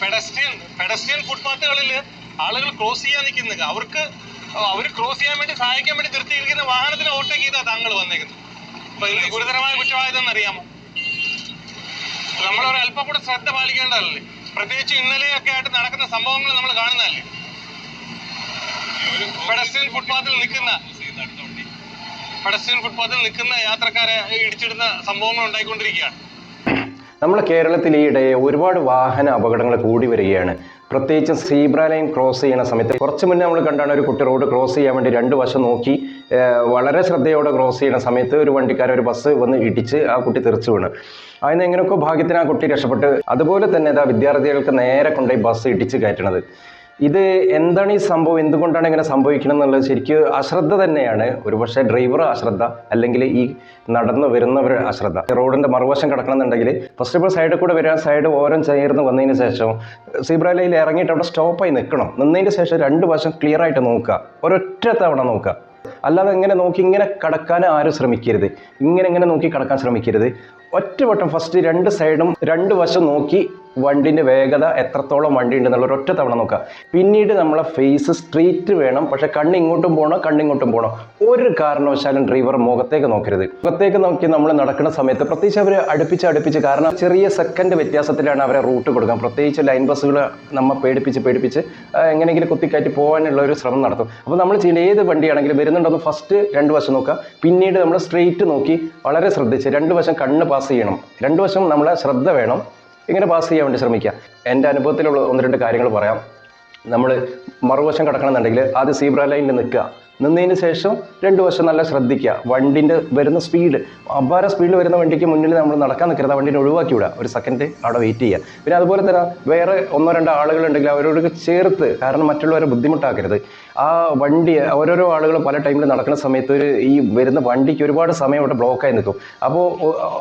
Pedestrian pedestrian ഫുട്പാത്തുകളിൽ ആളുകൾ cross ചെയ്യാൻ നിൽക്കുന്നത് അവർക്ക് അവർ ക്രോസ് ചെയ്യാൻ വേണ്ടി സഹായിക്കാൻ വേണ്ടി നിർത്തിയിരിക്കുന്ന വാഹനത്തിന് ഓവർടേക്ക് ചെയ്താ താങ്കൾ വന്നേക്കുന്നത്. അപ്പൊ ഇതിൽ ഗുരുതരമായ കുറ്റമായതെന്ന് അറിയാമോ? നമ്മൾ ഒരു അല്പം കൂടെ ശ്രദ്ധ പാലിക്കേണ്ടതല്ലേ? പ്രത്യേകിച്ച് ഇന്നലെയൊക്കെ ആയിട്ട് നടക്കുന്ന സംഭവങ്ങൾ നമ്മൾ കാണുന്നതല്ലേ? പെഡസ്ട്രിയൻ ഫുട്പാത്തിൽ നിൽക്കുന്ന പെഡസ്ട്രിയൻ ഫുട്പാത്തിൽ നിൽക്കുന്ന യാത്രക്കാരെ ഇടിച്ചിടുന്ന സംഭവങ്ങൾ ഉണ്ടായിക്കൊണ്ടിരിക്കുകയാണ്. നമ്മുടെ കേരളത്തിൽ ഈയിടെ ഒരുപാട് വാഹന അപകടങ്ങൾ കൂടി വരികയാണ്. പ്രത്യേകിച്ച് സീബ്ര ലൈൻ ക്രോസ് ചെയ്യുന്ന സമയത്ത് കുറച്ച് മുന്നേ നമ്മൾ കണ്ടാണ് ഒരു കുട്ടി റോഡ് ക്രോസ് ചെയ്യാൻ വേണ്ടി രണ്ട് വശം നോക്കി വളരെ ശ്രദ്ധയോടെ ക്രോസ് ചെയ്യുന്ന സമയത്ത് ഒരു വണ്ടിക്കാരൻ ഒരു ബസ് വന്ന് ഇടിച്ച് ആ കുട്ടി തെറിച്ചു വീണ്. അതിന് എങ്ങനെയൊക്കെ ഭാഗ്യത്തിന് ആ കുട്ടി രക്ഷപ്പെട്ട് അതുപോലെ തന്നെ ഇതാ വിദ്യാർത്ഥികൾക്ക് നേരെ കൊണ്ടുപോയി ബസ് ഇടിച്ച് കയറ്റണത്. ഇത് എന്താണ് ഈ സംഭവം? എന്തുകൊണ്ടാണ് ഇങ്ങനെ സംഭവിക്കണം എന്നുള്ളത് ശരിക്കും അശ്രദ്ധ തന്നെയാണ്. ഒരുപക്ഷെ ഡ്രൈവർ അശ്രദ്ധ അല്ലെങ്കിൽ ഈ നടന്നു വരുന്നവർ അശ്രദ്ധ. റോഡിന്റെ മറുവശം കിടക്കണമെന്നുണ്ടെങ്കിൽ ഫസ്റ്റ് ഇപ്പോൾ സൈഡിൽ കൂടെ വരാൻ സൈഡ് ഓരം ചേർന്ന് വന്നതിന് ശേഷം സീബ്ര ഇറങ്ങിയിട്ട് അവിടെ സ്റ്റോപ്പായി നിൽക്കണം. നിന്നതിന് ശേഷം രണ്ട് വശം ക്ലിയർ ആയിട്ട് നോക്കുക. ഒരൊറ്റ തവണ നോക്കുക. അല്ലാതെ ഇങ്ങനെ നോക്കി ഇങ്ങനെ കടക്കാൻ ആരും ശ്രമിക്കരുത്. ഇങ്ങനെ ഇങ്ങനെ നോക്കി കടക്കാൻ ശ്രമിക്കരുത്. ഒറ്റവട്ടം ഫസ്റ്റ് രണ്ട് സൈഡും രണ്ട് വശം നോക്കി വണ്ടിന്റെ വേഗത എത്രത്തോളം വണ്ടി ഉണ്ടെന്നുള്ള ഒരൊറ്റ തവണ നോക്കുക. പിന്നീട് നമ്മളെ ഫേസ് സ്ട്രീറ്റ് വേണം. പക്ഷെ കണ്ണ് ഇങ്ങോട്ടും പോകണം? കണ്ണിങ്ങോട്ടും പോകണോ? ഒരു കാരണവശാലും ഡ്രൈവർ മുഖത്തേക്ക് നോക്കരുത്. മുഖത്തേക്ക് നോക്കി നമ്മൾ നടക്കുന്ന സമയത്ത് പ്രത്യേകിച്ച് അവർ അടുപ്പിച്ച് അടുപ്പിച്ച് കാരണം ചെറിയ സെക്കൻഡ് വ്യത്യാസത്തിലാണ് അവരെ റൂട്ട് കൊടുക്കുക. പ്രത്യേകിച്ച് ലൈൻ ബസ്സുകൾ നമ്മൾ പേടിപ്പിച്ച് പേടിപ്പിച്ച് എങ്ങനെയെങ്കിലും കുത്തിക്കയറ്റി പോകാനുള്ള ഒരു ശ്രമം നടത്തും. അപ്പോൾ നമ്മൾ ചെയ്യേണ്ട ഏത് വണ്ടിയാണെങ്കിലും വരുന്നുണ്ടോ ഫസ്റ്റ് രണ്ട് വശം നോക്കുക. പിന്നീട് നമ്മൾ സ്ട്രെയിറ്റ് നോക്കി വളരെ ശ്രദ്ധിച്ച് രണ്ട് വശം കണ്ണ് പാസ് ചെയ്യണം. രണ്ട് വശം നമ്മളെ ശ്രദ്ധ വേണം. ഇങ്ങനെ പാസ് ചെയ്യാൻ വേണ്ടി ശ്രമിക്കുക. എന്റെ അനുഭവത്തിലുള്ള ഒന്ന് രണ്ട് കാര്യങ്ങൾ പറയാം. നമ്മൾ മറുവശം കിടക്കണമെന്നുണ്ടെങ്കിൽ ആദ്യം സീബ്ര ലൈനിൽ നിൽക്കുക. നിന്നതിന് ശേഷം രണ്ട് വശം നല്ല ശ്രദ്ധിക്കുക. വണ്ടിന്റെ വരുന്ന സ്പീഡ് അപാര സ്പീഡിൽ വരുന്ന വണ്ടിക്ക് മുന്നിൽ നമ്മൾ നടക്കാൻ നിൽക്കരുത്. വണ്ടിനെ ഒഴിവാക്കി വിടുക ഒരു സെക്കൻഡ് അവിടെ വെയിറ്റ് ചെയ്യുക. പിന്നെ അതുപോലെ തന്നെ വേറെ ഒന്നോ രണ്ടോ ആളുകളുണ്ടെങ്കിൽ അവരോട് ചേർത്ത് കാരണം മറ്റുള്ളവരെ ബുദ്ധിമുട്ടാക്കരുത്. ആ വണ്ടി ഓരോരോ ആളുകൾ പല ടൈമിൽ നടക്കുന്ന സമയത്ത് ഒരു ഈ വരുന്ന വണ്ടിക്ക് ഒരുപാട് സമയം അവിടെ ബ്ലോക്കായി നിൽക്കും. അപ്പോൾ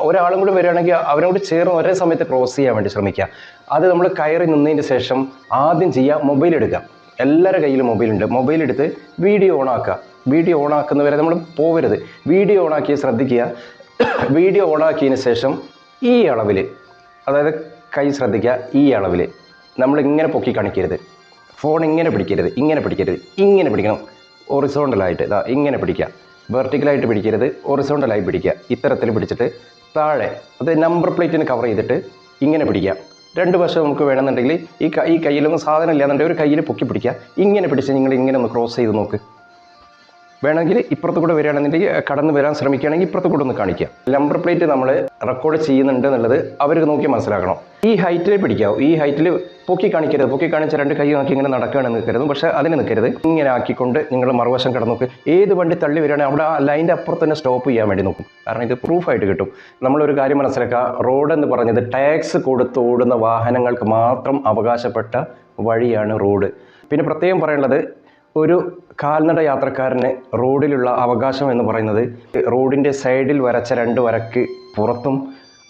ഒരാളും കൂടി വരികയാണെങ്കിൽ അവരോട് ചേർന്ന് ഒരേ സമയത്ത് ക്രോസ് ചെയ്യാൻ വേണ്ടി ശ്രമിക്കുക. അത് നമ്മൾ കയറി നിന്നതിന് ശേഷം ആദ്യം ചെയ്യുക മൊബൈൽ എടുക്കുക എല്ലാവരുടെ കയ്യിലും മൊബൈലുണ്ട്. മൊബൈൽ എടുത്ത് വീഡിയോ ഓണാക്കുക. വീഡിയോ ഓൺ ആക്കുന്നവരെ നമ്മൾ പോവരുത്. വീഡിയോ ഓൺ ആക്കി ശ്രദ്ധിക്കുക. വീഡിയോ ഓൺ ആക്കിയതിന് ശേഷം ഈ അളവിൽ അതായത് കൈ ശ്രദ്ധിക്കുക ഈ അളവിൽ നമ്മൾ ഇങ്ങനെ പൊക്കി കാണിക്കരുത്. ഫോൺ ഇങ്ങനെ പിടിക്കരുത് ഇങ്ങനെ പിടിക്കരുത് ഇങ്ങനെ പിടിക്കണം. ഒറിസോണ്ടലായിട്ട് ഇതാ ഇങ്ങനെ പിടിക്കുക. വെർട്ടിക്കലായിട്ട് പിടിക്കരുത് ഒറിസോണ്ടലായി പിടിക്കുക. ഇത്തരത്തിൽ പിടിച്ചിട്ട് താഴെ അത് നമ്പർ പ്ലേറ്റിന് കവർ ചെയ്തിട്ട് ഇങ്ങനെ പിടിക്കുക. രണ്ട് വശം നമുക്ക് വേണമെന്നുണ്ടെങ്കിൽ ഈ ഈ കയ്യിലൊന്നും സാധനം ഇല്ലാന്നുണ്ടെങ്കിൽ ഒരു കയ്യിൽ പൊക്കി പിടിക്കുക. ഇങ്ങനെ പിടിച്ച് നിങ്ങൾ ഇങ്ങനെ ഒന്ന് ക്രോസ് ചെയ്ത് നോക്ക്. വേണമെങ്കിൽ ഇപ്പുറത്ത് കൂടെ വരികയാണെന്നുണ്ടെങ്കിൽ കടന്നു വരാൻ ശ്രമിക്കുകയാണെങ്കിൽ ഇപ്പുറത്ത് കൂടെ ഒന്ന് കാണിക്കുക. നമ്പർ പ്ലേറ്റ് നമ്മൾ റെക്കോർഡ് ചെയ്യുന്നുണ്ട് എന്നുള്ളത് അവർക്ക് നോക്കി മനസ്സിലാക്കണം. ഈ ഹൈറ്റിൽ പിടിക്കാവും ഈ ഹൈറ്റിൽ പൊക്കി കാണിക്കരുത്. പൊക്കി കാണിച്ച രണ്ട് കൈ നോക്കി ഇങ്ങനെ നടക്കുകയാണെന്ന് നിൽക്കരുത് പക്ഷെ അതിന് നിൽക്കരുത്. ഇങ്ങനെ ആക്കിക്കൊണ്ട് നിങ്ങൾ മറുവശം കടന്നു നോക്ക്. ഏത് വണ്ടി തള്ളി വരികയാണെങ്കിൽ അവിടെ ആ ലൈന്റെ അപ്പുറത്ത് തന്നെ സ്റ്റോപ്പ് ചെയ്യാൻ വേണ്ടി നോക്കും. കാരണം ഇത് പ്രൂഫായിട്ട് കിട്ടും. നമ്മളൊരു കാര്യം മനസ്സിലാക്കുക. റോഡ് എന്ന് പറഞ്ഞത് ടാക്സ് കൊടുത്ത് ഓടുന്ന വാഹനങ്ങൾക്ക് മാത്രം അവകാശപ്പെട്ട വഴിയാണ് റോഡ് പിന്നെ പ്രത്യേകം പറയാനുള്ളത് ഒരു കാൽനട യാത്രക്കാരന് റോഡിലുള്ള അവകാശം എന്ന് പറയുന്നത് റോഡിന്റെ സൈഡിൽ വരച്ച രണ്ട് വരക്ക് പുറത്തും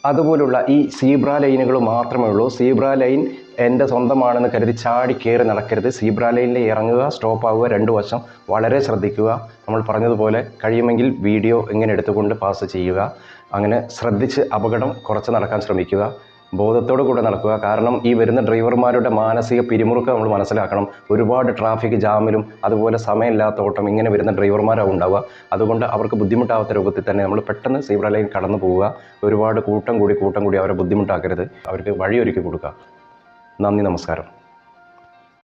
അതുപോലുള്ള ഈ സീബ്ര ലൈനുകൾ മാത്രമേ ഉള്ളൂ. സീബ്ര ലൈൻ എന്റെ സ്വന്തമാണെന്ന് കരുതി ചാടി കയറി നടക്കരുത്. സീബ്ര ലൈനിൽ ഇറങ്ങുക സ്റ്റോപ്പ് ആവുക രണ്ട് വശം വളരെ ശ്രദ്ധിക്കുക. നമ്മൾ പറഞ്ഞതുപോലെ കഴിയുമെങ്കിൽ വീഡിയോ ഇങ്ങനെ എടുത്തുകൊണ്ട് പാസ് ചെയ്യുക. അങ്ങനെ ശ്രദ്ധിച്ച് അപകടം കുറച്ച് നടക്കാൻ ശ്രമിക്കുക. ബോധത്തോടു കൂടെ നടക്കുക. കാരണം ഈ വരുന്ന ഡ്രൈവർമാരുടെ മാനസിക പിരിമുറുക്കം നമ്മൾ മനസ്സിലാക്കണം. ഒരുപാട് ട്രാഫിക് ജാമിലും അതുപോലെ സമയമില്ലാത്ത ഓട്ടം ഇങ്ങനെ വരുന്ന ഡ്രൈവർമാരാവും ഉണ്ടാവുക. അതുകൊണ്ട് അവർക്ക് ബുദ്ധിമുട്ടാവാത്ത രൂപത്തിൽ തന്നെ നമ്മൾ പെട്ടെന്ന് സീബ്ര ലൈൻ കടന്നു പോവുക. ഒരുപാട് കൂട്ടം കൂടി കൂട്ടം കൂടി അവരെ ബുദ്ധിമുട്ടാക്കരുത്. അവർക്ക് വഴിയൊരുക്കി കൊടുക്കുക. നന്ദി നമസ്കാരം.